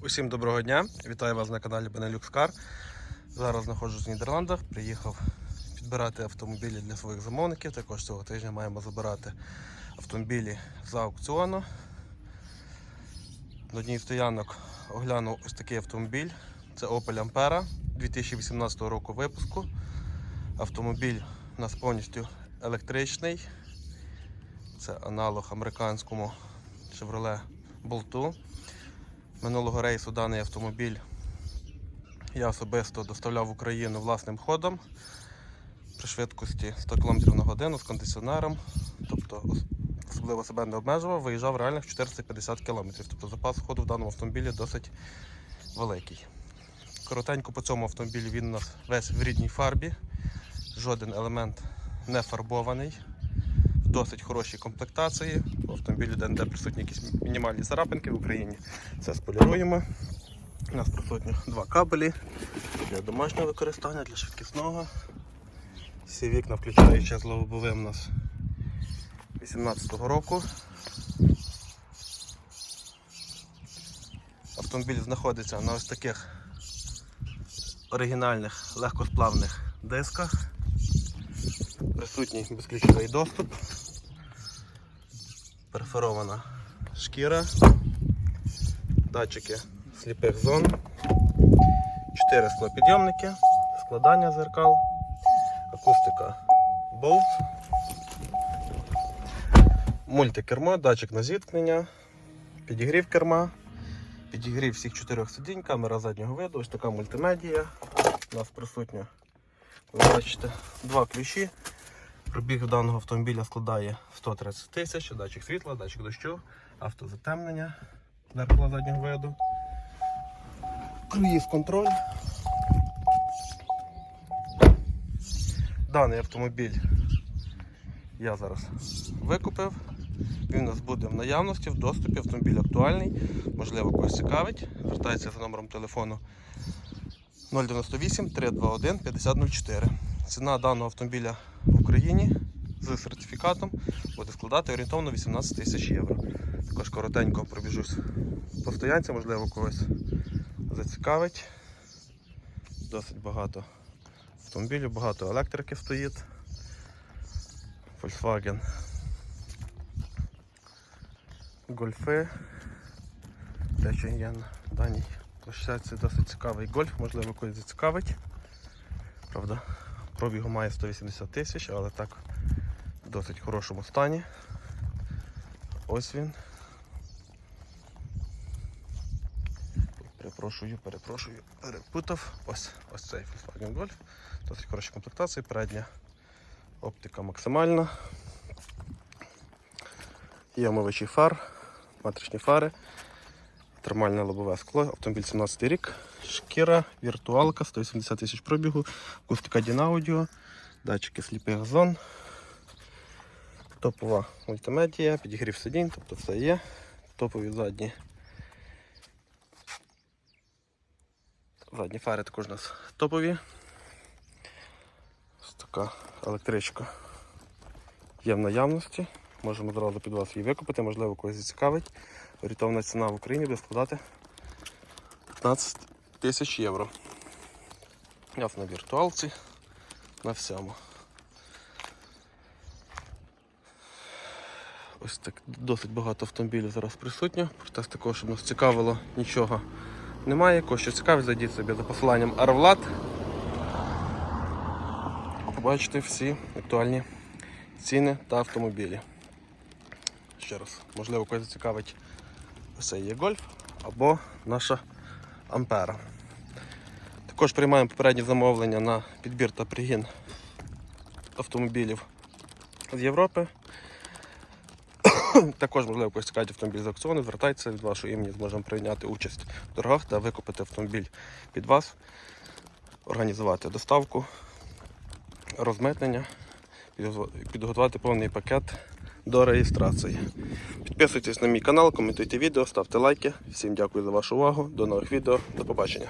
Усім доброго дня! Вітаю вас на каналі Benelux Car. Зараз знаходжусь в Нідерландах. Приїхав підбирати автомобілі для своїх замовників. Також цього тижня маємо забирати автомобілі з аукціону. На одній стоянок оглянув ось такий автомобіль. Це Opel Ampera 2018 року випуску. Автомобіль у нас повністю електричний. Це аналог американському Chevrolet Bolt. Минулого рейсу даний автомобіль я особисто доставляв в Україну власним ходом при швидкості 100 км на годину з кондиціонером. Тобто особливо себе не обмежував, виїжджав реальних 450 км. Тобто запас ходу в даному автомобілі досить великий. Коротенько по цьому автомобілі він у нас весь в рідній фарбі, жоден елемент не фарбований в досить хорошій комплектації. В автомобілі де присутні якісь мінімальні царапинки в Україні. Це споліруємо. У нас присутні два кабелі для домашнього використання, для швидкісного. Всі вікна, включаючи з лобовим у нас 18-го року. Автомобіль знаходиться на ось таких оригінальних легкосплавних дисках. Присутній безключовий доступ, перфорована шкіра, датчики сліпих зон, 4 склопідйомники, складання зеркал, акустика Bose, мультикермо, датчик на зіткнення, підігрів керма, підігрів всіх чотирьох сидінь, камера заднього виду, ось така мультимедія. У нас присутня, ви бачите, два ключі. Пробіг даного автомобіля складає 130 тисяч, датчик світла, датчик дощу, автозатемнення, зеркало заднього виду, круїз контроль. Даний автомобіль я зараз викупив. Він у нас буде в наявності, в доступі, автомобіль актуальний, можливо, когось цікавить. Звертайтеся за номером телефону 098 321 5004. Ціна даного автомобіля в Україні з сертифікатом буде складати орієнтовно 18 тисяч євро. Також коротенько пробіжусь по стоянці, можливо, когось зацікавить. Досить багато автомобілів, багато електрики стоїть. Volkswagen. Гольфи. Що є на даній площадці досить цікавий гольф, можливо, когось зацікавить. Правда, пробігу має 180 тисяч, але так в досить хорошому стані. Ось він. Перепрошую, перепрошую, перепутав. Ось ось цей Volkswagen Golf. Досить хороша комплектація, передня оптика максимальна. Є омивачі фар, матричні фари, термальне лобове скло, автомобіль 17 рік, шкіра, віртуалка, 180 тисяч пробігу, акустика Дінаудіо, датчики сліпих зон, топова мультимедія, підігрів сидінь, тобто все є. Топові задні. Задні фари також у нас топові. Ось така електричка є в наявності. Можемо зразу під вас її викупити, можливо, когось зацікавить. Орієнтовна ціна в Україні буде складати 15 тисяч євро. Я на віртуалці, на всьому. Ось так досить багато автомобілів зараз присутньо. Проте з такого, щоб нас цікавило, нічого немає. Кого що цікавить, зайдіть собі за посиланням Арвлад. Побачите всі актуальні ціни та автомобілі. Ще раз, можливо, когось зацікавить ось цей є гольф або наша Ампера. Також приймаємо попередні замовлення на підбір та пригін автомобілів з Європи. Також, можливо, когось цікавить автомобіль з аукціону, звертайтеся від вашого імені, зможемо прийняти участь в торгах та викупити автомобіль під вас, організувати доставку, розмитнення, підготувати повний пакет до реєстрації. Підписуйтесь на мій канал, коментуйте відео, ставте лайки. Всім дякую за вашу увагу. До нових відео. До побачення.